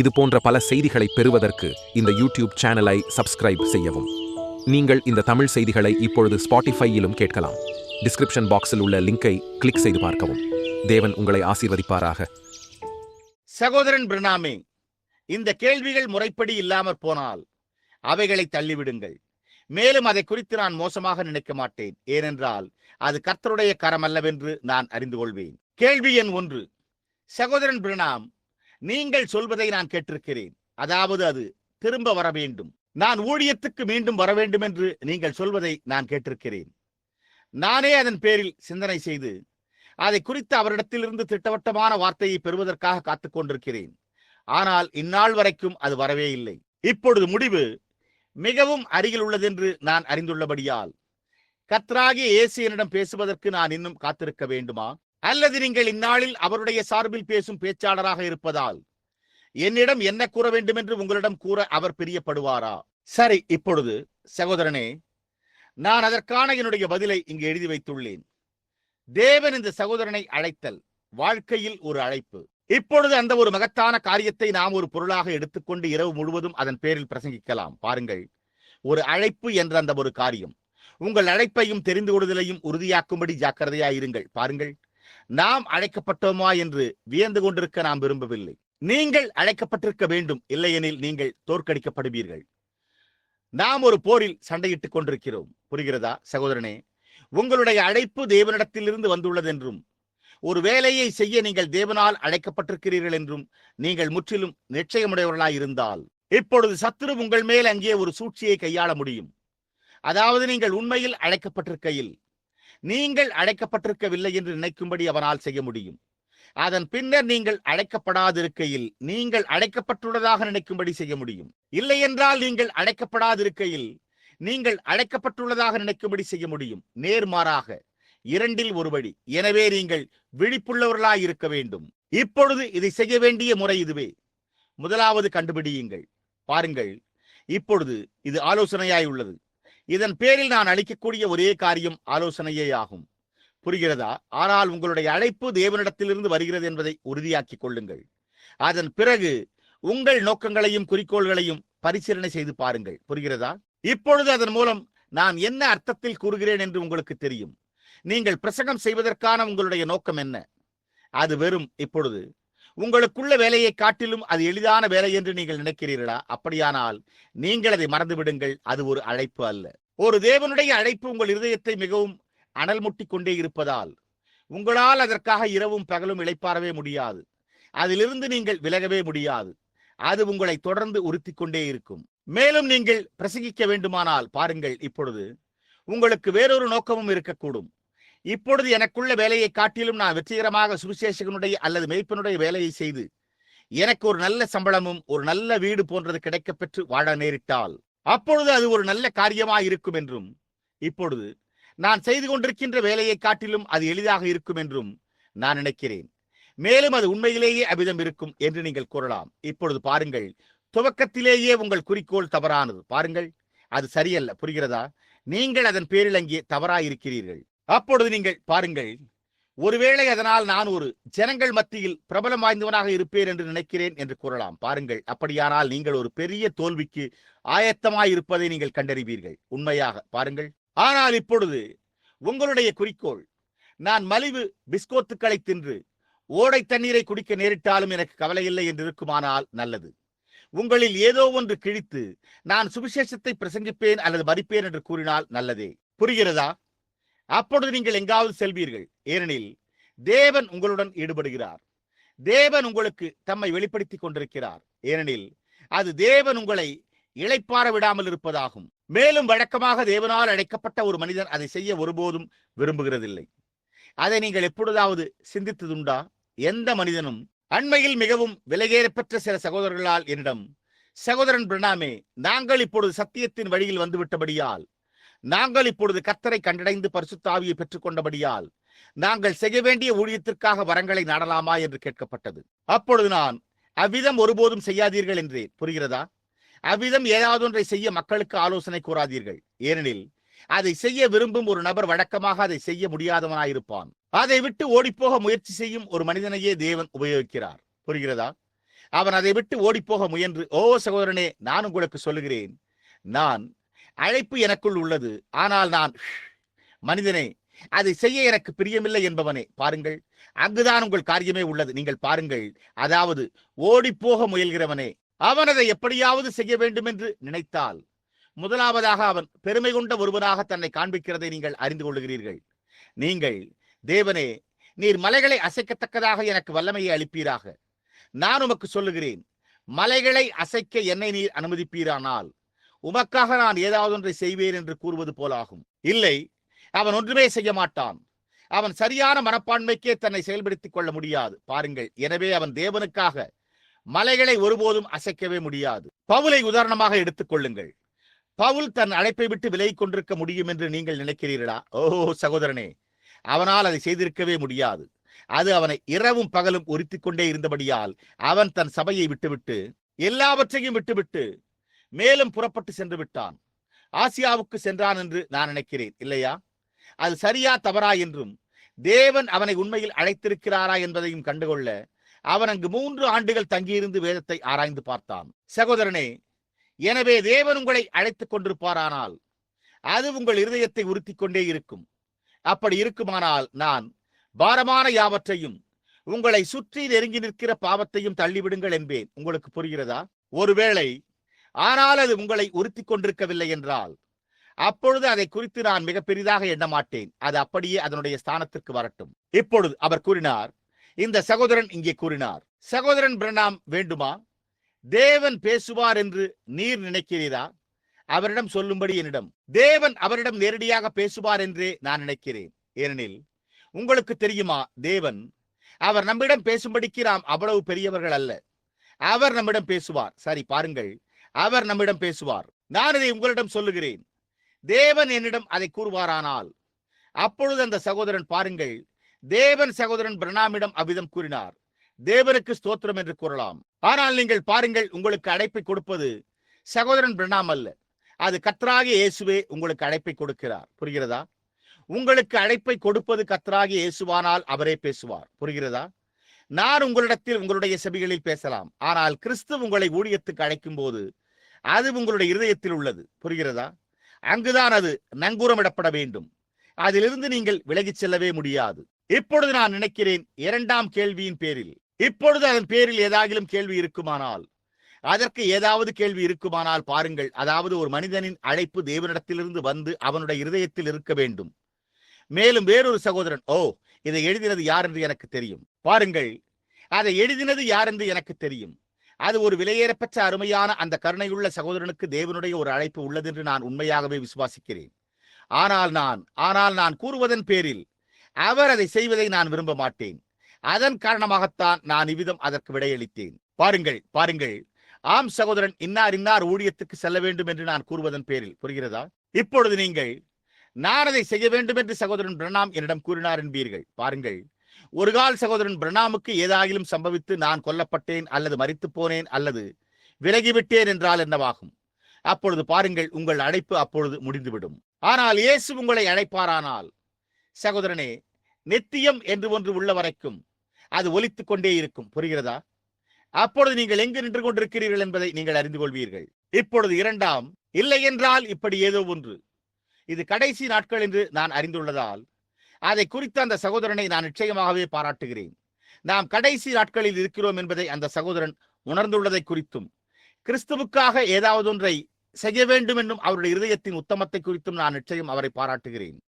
இது போன்ற பல செய்திகளை பெறுவதற்கு இந்த யூடியூப் சேனலை சப்ஸ்கிரைப் செய்யவும். நீங்கள் இந்த தமிழ் செய்திகளை இப்பொழுது ஸ்பாட்டிஃபையிலும் கேட்கலாம். டிஸ்கிரிப்ஷன் பாக்ஸில் உள்ள லிங்கை கிளிக் செய்து பார்க்கவும். தேவன் உங்களை ஆசீர்வதிப்பாராக. சகோதரன் பிரணாமே இந்த கேள்விகள் முறைப்படி இல்லாமற் போனால் அவைகளை தள்ளிவிடுங்கள். மேலும் அதை குறித்து நான் மோசமாக நினைக்க மாட்டேன். ஏனென்றால் அது கர்த்தருடைய கரம் அல்லவென்று நான் அறிந்து கொள்வேன். கேள்வி எண் ஒன்று. சகோதரன் பிரணாம் நீங்கள் சொல்வதை நான் கேட்டிருக்கிறேன். அதாவது அது திரும்ப வர வேண்டும். நான் ஊழியத்துக்கு மீண்டும் வர வேண்டும் என்று நீங்கள் சொல்வதை நான் கேட்டிருக்கிறேன். நானே அதன் பேரில் சிந்தனை செய்து அதை குறித்து அவரிடத்திலிருந்து திட்டவட்டமான வார்த்தையை பெறுவதற்காக காத்துக் கொண்டிருக்கிறேன். ஆனால் இந்நாள் வரைக்கும் அது வரவே இல்லை. இப்பொழுது முடிவு மிகவும் அருகில் உள்ளதென்று நான் அறிந்துள்ளபடியால் கத்ராகி ஏசியனிடம் பேசுவதற்கு நான் இன்னும் காத்திருக்க வேண்டுமா? அல்லது நீங்கள் இந்நாளில் அவருடைய சார்பில் பேசும் பேச்சாளராக இருப்பதால் என்னிடம் என்ன கூற வேண்டும் என்று உங்களிடம் கூற அவர் பிரியப்படுவாரா? சரி இப்பொழுது சகோதரனே நான் அதற்கான என்னுடைய பதிலை இங்கு எழுதி வைத்துள்ளேன். தேவன் இந்த சகோதரனை அழைத்தல் வாழ்க்கையில் ஒரு அழைப்பு. இப்பொழுது அந்த ஒரு மகத்தான காரியத்தை நாம் ஒரு பொருளாக எடுத்துக்கொண்டு இரவு முழுவதும் அதன் பேரில் பிரசங்கிக்கலாம். பாருங்கள் ஒரு அழைப்பு என்ற அந்த ஒரு காரியம். உங்கள் அழைப்பையும் தெரிந்து கொள்வதிலையும் உறுதியாக்கும்படி ஜாக்கிரதையாயிருங்கள். பாருங்கள் நாம் அழைக்கப்பட்டோமா என்று வியந்து கொண்டிருக்க நாம் விரும்பவில்லை. நீங்கள் அழைக்கப்பட்டிருக்க வேண்டும் இல்லையெனில் நீங்கள் தோற்கடிக்கப்படுவீர்கள். நாம் ஒரு போரில் சண்டையிட்டுக் கொண்டிருக்கிறோம். புரிகிறதா சகோதரனே? உங்களுடைய அழைப்பு தேவனிடத்திலிருந்து வந்துள்ளது என்றும் ஒரு வேலையை செய்ய நீங்கள் தேவனால் அழைக்கப்பட்டிருக்கிறீர்கள் என்றும் நீங்கள் முற்றிலும் நிச்சயமுடையவர்களாய் இருந்தால் இப்பொழுது சத்துரு உங்கள் மேல் அங்கே ஒரு சூழ்ச்சியை கையாள முடியும். அதாவது நீங்கள் உண்மையில் அழைக்கப்பட்டிருக்கையில் நீங்கள் அழைக்கப்பட்டிருக்கவில்லை என்று நினைக்கும்படி அவனால் செய்ய முடியும். அதன் பின்னர் நீங்கள் அழைக்கப்படாதிருக்கையில் நீங்கள் அழைக்கப்பட்டுள்ளதாக நினைக்கும்படி செய்ய முடியும். இல்லை என்றால் நீங்கள் அழைக்கப்படாதிருக்கையில் நீங்கள் அழைக்கப்பட்டுள்ளதாக நினைக்கும்படி செய்ய முடியும். நேர்மாறாக இரண்டில் ஒரு வழி. எனவே நீங்கள் விழிப்புள்ளவர்களாய் இருக்க வேண்டும். இப்பொழுது இதை செய்ய வேண்டிய முறை இதுவே. முதலாவது கண்டுபிடியுங்கள். பாருங்கள். இப்பொழுது இது ஆலோசனையாய் உள்ளது இதன் பேரில் நான் அளிக்கக்கூடிய ஒரே காரியம் ஆலோசனையே ஆகும். புரிகிறதா? ஆனால் உங்களுடைய அழைப்பு தேவனிடத்திலிருந்து வருகிறது என்பதை உறுதியாக்கிக் கொள்ளுங்கள். அதன் பிறகு உங்கள் நோக்கங்களையும் குறிக்கோள்களையும் பரிசீலனை செய்து பாருங்கள். புரிகிறதா? இப்பொழுது அதன் மூலம் நான் என்ன அர்த்தத்தில் கூறுகிறேன் என்று உங்களுக்கு தெரியும். நீங்கள் பிரசங்கம் செய்வதற்கான உங்களுடைய நோக்கம் என்ன? அது வெறும் இப்பொழுது. உங்களுக்குள்ள வேலையை காட்டிலும் அது எளிதான வேலை என்று நீங்கள் நினைக்கிறீர்களா? அப்படியானால் நீங்கள் அதை மறந்துவிடுங்கள். அது ஒரு அழைப்பு அல்ல. ஒரு தேவனுடைய அழைப்பு உங்கள் இருதயத்தை மிகவும் அனல் முட்டி கொண்டே இருப்பதால் உங்களால் அதற்காக இரவும் பகலும் இழைப்பாரவே முடியாது. அதிலிருந்து நீங்கள் விலகவே முடியாது. அது உங்களை தொடர்ந்து உறுத்தி கொண்டே இருக்கும். மேலும் நீங்கள் பிரசங்கிக்க வேண்டுமானால் பாருங்கள் இப்பொழுது உங்களுக்கு வேறொரு நோக்கமும் இருக்கக்கூடும். இப்பொழுது எனக்குள்ள வேலையை காட்டிலும் நான் வெற்றிகரமாக சுவிசேஷகனுடைய அல்லது மெய்ப்பனுடைய வேலையை செய்து எனக்கு ஒரு நல்ல சம்பளமும் ஒரு நல்ல வீடு போன்றது கிடைக்கப் பெற்று வாழ நேரிட்டால் அப்பொழுது அது ஒரு நல்ல காரியமாக இருக்கும் என்றும் இப்பொழுது நான் செய்து கொண்டிருக்கின்ற வேலையை காட்டிலும் அது எளிதாக இருக்கும் என்றும் நான் நினைக்கிறேன். மேலும் அது உண்மையிலேயே அபிதம் இருக்கும் என்று நீங்கள் கூறலாம். இப்பொழுது பாருங்கள் துவக்கத்திலேயே உங்கள் குறிக்கோள் தவறானது. பாருங்கள் அது சரியல்ல. புரிகிறதா? நீங்கள் அதன் பேரில் தவறாயிருக்கிறீர்கள். அப்பொழுது நீங்கள் பாருங்கள் ஒருவேளை அதனால் நான் ஒரு ஜனங்கள் மத்தியில் பிரபலம் வாய்ந்தவனாக இருப்பேன் என்று நினைக்கிறேன் என்று கூறலாம். பாருங்கள் அப்படியானால் நீங்கள் ஒரு பெரிய தோல்விக்கு ஆயத்தமாய் இருப்பதை நீங்கள் கண்டறிவீர்கள். உண்மையாக பாருங்கள். ஆனால் இப்பொழுது உங்களுடைய குறிக்கோள் நான் மலிவு பிஸ்கோத்துக்களை தின்று ஓடை தண்ணீரை குடிக்க நேரிட்டாலும் எனக்கு கவலை இல்லை என்று இருக்குமானால் நல்லது. உங்களில் ஏதோ ஒன்று கிழித்து நான் சுவிசேஷத்தை பிரசங்கிப்பேன் அல்லது மறிப்பேன் என்று கூறினால் நல்லதே. புரிகிறதா? அப்பொழுது நீங்கள் எங்காவது செல்வீர்கள். ஏனெனில் தேவன் உங்களுடன் ஈடுபடுகிறார். தேவன் உங்களுக்கு தம்மை வெளிப்படுத்திக் கொண்டிருக்கிறார். ஏனெனில் அது தேவன் உங்களை இழைப்பார விடாமல் இருப்பதாகும். மேலும் வழக்கமாக தேவனால் அழைக்கப்பட்ட ஒரு மனிதன் அதை செய்ய ஒருபோதும் விரும்புகிறதில்லை. அதை நீங்கள் எப்பொழுதாவது சிந்தித்ததுண்டா? எந்த மனிதனும் அண்மையில் மிகவும் விலையேறப்பெற்ற சில சகோதரர்களால் என்னிடம் சகோதரன் பிரணாமே நாங்கள் இப்பொழுது சத்தியத்தின் வழியில் வந்துவிட்டபடியால் நாங்கள் இப்பொழுது கத்தரை கண்டடைந்து பரிசுத்தாவியை பெற்றுக்கொண்டபடியால் நாங்கள் செய்ய வேண்டிய ஊழியத்திற்காக வரங்களை நாடலாமா என்று கேட்கப்பட்டது. அப்பொழுது நான் அவ்விதம் ஒருபோதும் செய்யாதீர்கள் என்றேன். புரிகிறதா? அவ்விதம் ஏதாவது ஒன்றை செய்ய மக்களுக்கு ஆலோசனை கூறாதீர்கள். ஏனெனில் அதை செய்ய விரும்பும் ஒரு நபர் வழக்கமாக அதை செய்ய முடியாதவனாயிருப்பான். அதை விட்டு ஓடிப்போக முயற்சி செய்யும் ஒரு மனிதனையே தேவன் உபயோகிக்கிறார். புரிகிறதா? அவன் அதை விட்டு ஓடிப்போக முயன்று ஓ சகோதரனே நான் உங்களுக்கு சொல்லுகிறேன். நான் அழைப்பு எனக்குள் உள்ளது. ஆனால் நான் மனிதனே அதை செய்ய எனக்கு பிரியமில்லை என்பவனே பாருங்கள். அங்குதான் உங்கள் காரியமே உள்ளது. நீங்கள் பாருங்கள். அதாவது ஓடிப்போக முயல்கிறவனே அவன் அதை எப்படியாவது செய்ய வேண்டும் என்று நினைத்தால் முதலாவதாக அவன் பெருமை கொண்ட ஒருவனாக தன்னை காண்பிக்கிறதை நீங்கள் அறிந்து கொள்கிறீர்கள் நீங்கள் தேவனே நீர் மலைகளை அசைக்கத்தக்கதாக எனக்கு வல்லமையை அளிப்பீராக. நான் உமக்கு சொல்லுகிறேன் மலைகளை அசைக்க என்னை நீர் அனுமதிப்பீரானால் உமக்காக நான் ஏதாவது ஒன்றை செய்வேன் என்று கூறுவது போலாகும். இல்லை அவன் ஒன்றுமே செய்ய மாட்டான். அவன் சரியான மனப்பான்மைக்கே தன்னை செயல்படுத்திக் கொள்ள முடியாது. பாருங்கள் எனவே அவன் தேவனுக்காக மலைகளை ஒருபோதும் அசைக்கவே முடியாது. பவுலை உதாரணமாக எடுத்துக் கொள்ளுங்கள். பவுல் தன் அழைப்பை விட்டு விலகிக் கொண்டிருக்க முடியும் என்று நீங்கள் நினைக்கிறீர்களா? ஓ சகோதரனே அவனால் அதை செய்திருக்கவே முடியாது. அது அவனை இரவும் பகலும் உறுத்திக் கொண்டே இருந்தபடியால் அவன் தன் சபையை விட்டுவிட்டு எல்லாவற்றையும் விட்டுவிட்டு மேலும் புறப்பட்டு சென்று விட்டான். ஆசியாவுக்கு சென்றான் என்று நான் நினைக்கிறேன் இல்லையா? அது சரியா தவறா என்றும் தேவன் அவனை உண்மையில் அழைத்திருக்கிறாரா என்பதையும் கண்டுகொள்ள அவன் அங்கு மூன்று ஆண்டுகள் தங்கியிருந்து வேதத்தை ஆராய்ந்து பார்த்தான். சகோதரனே எனவே தேவன் உங்களை அழைத்துக் கொண்டிருப்பாரானால் அது உங்கள் இருதயத்தை உறுத்தி கொண்டே இருக்கும். அப்படி இருக்குமானால் நான் பாரமான யாவற்றையும் உங்களை சுற்றி நெருங்கி நிற்கிற பாவத்தையும் தள்ளிவிடுங்கள் என்பேன். உங்களுக்கு புரிகிறதா? ஒருவேளை ஆனால் அது உங்களை உறுத்திக் கொண்டிருக்கவில்லை என்றால் அப்பொழுது அதை குறித்து நான் மிக பெரிதாக எண்ண மாட்டேன். அது அப்படியே அதனுடைய ஸ்தானத்திற்கு வரட்டும். இப்பொழுது அவர் கூறினார் இந்த சகோதரன் இங்கே கூறினார் சகோதரன் பிரணாம் வேண்டுமா? தேவன் பேசுவார் என்று நீர் நினைக்கிறீரா? அவரிடம் சொல்லும்படி என்னிடம் தேவன் அவரிடம் நேரடியாக பேசுவார் என்றே நான் நினைக்கிறேன். ஏனெனில் உங்களுக்கு தெரியுமா தேவன் அவர் நம்மிடம் பேசும்படிக்கு நாம் அவ்வளவு பெரியவர்கள் அல்ல. அவர் நம்மிடம் பேசுவார். சரி பாருங்கள் அவர் நம்மிடம் பேசுவார். நான் இதை உங்களிடம் சொல்லுகிறேன். தேவன் என்னிடம் அதை கூறுவாரானால் அப்பொழுது அந்த சகோதரன் பாருங்கள் தேவன் சகோதரன் பிரணாமிடம் அவ்விதம் கூறினார். தேவனுக்கு ஸ்தோத்திரம் என்று கூறலாம். ஆனால் நீங்கள் பாருங்கள் உங்களுக்கு அழைப்பை கொடுப்பது சகோதரன் பிரணாம் அல்ல. அது கத்ராகி இயேசுவே உங்களுக்கு அழைப்பை கொடுக்கிறார். புரிகிறதா? உங்களுக்கு அழைப்பை கொடுப்பது கத்ராகி இயேசுவானால் அவரே பேசுவார். புரிகிறதா? நான் உங்களிடத்தில் உங்களுடைய செபிகளில் பேசலாம். ஆனால் கிறிஸ்து உங்களை ஊழியத்துக்கு அழைக்கும் போது அது உங்களுடைய இருதயத்தில் உள்ளது. புரிகிறதா? அங்குதான் அது நங்கூரமிடப்பட வேண்டும். அதிலிருந்து நீங்கள் விலகிச் செல்லவே முடியாது. இப்பொழுது நான் நினைக்கிறேன் இரண்டாம் கேள்வியின் பேரில். இப்பொழுது அதன் பேரில் ஏதாகிலும் கேள்வி இருக்குமானால். அதற்கு ஏதாவது கேள்வி இருக்குமானால் பாருங்கள். அதாவது ஒரு மனிதனின் அழைப்பு தேவனிடத்திலிருந்து வந்து அவனுடைய இருதயத்தில் இருக்க வேண்டும். மேலும் வேறொரு சகோதரன் ஓ இதை எழுதினது யார் என்று எனக்கு தெரியும். பாருங்கள். அதை எழுதினது யார் என்று எனக்கு தெரியும். அது ஒரு விலையேறப்பெற்ற அருமையான அந்த கருணையுள்ள சகோதரனுக்கு தேவனுடைய ஒரு அழைப்பு உள்ளது என்று நான் உண்மையாகவே விசுவாசிக்கிறேன். ஆனால் நான் ஆனால் நான் கூறுவதன் பேரில் அவர் அதை செய்வதை நான் விரும்ப மாட்டேன். அதன் காரணமாகத்தான் நான் இவ்விதம் அதற்கு விடையளித்தேன். பாருங்கள் பாருங்கள். ஆம் சகோதரன் இன்னார் இன்னார் ஊழியத்துக்கு செல்ல வேண்டும் என்று நான் கூறுவதன் பேரில். புரிகிறதா? இப்பொழுது நீங்கள் நான் அதை செய்ய வேண்டும் என்று சகோதரன் பிரணாம் என்னிடம் கூறினார் என்பீர்கள். பாருங்கள். ஒரு கால் சகோதரன் பிரணாமுக்கு ஏதாகிலும் சம்பவித்து நான் கொல்லப்பட்டேன் அல்லது மறித்து போனேன் அல்லது விலகிவிட்டேன் என்றால் என்னவாகும்? அப்பொழுது பாருங்கள் உங்கள் அழைப்பு அப்பொழுது முடிந்துவிடும். ஆனால் இயேசு உங்களை அழைப்பாரானால் சகோதரனே நித்தியம் என்று ஒன்று உள்ள வரைக்கும் அது ஒலித்துக் கொண்டே இருக்கும். புரிகிறதா? அப்பொழுது நீங்கள் எங்கு நின்று கொண்டிருக்கிறீர்கள் என்பதை நீங்கள் அறிந்து கொள்வீர்கள். இப்பொழுது இரண்டாம் இல்லை என்றால் இப்படி ஏதோ ஒன்று. இது கடைசி நாட்கள் என்று நான் அறிந்துள்ளதால் அதை குறித்த அந்த சகோதரனை நான் நிச்சயமாகவே பாராட்டுகிறேன். நாம் கடைசி நாட்களில் இருக்கிறோம் என்பதை அந்த சகோதரன் உணர்ந்துள்ளதை குறித்தும் கிறிஸ்துவுக்காக ஏதாவது ஒன்றை செய்ய வேண்டும் என்னும் அவருடைய இருதயத்தின் உத்தமத்தை குறித்தும் நான் நிச்சயம் அவரை பாராட்டுகிறேன்.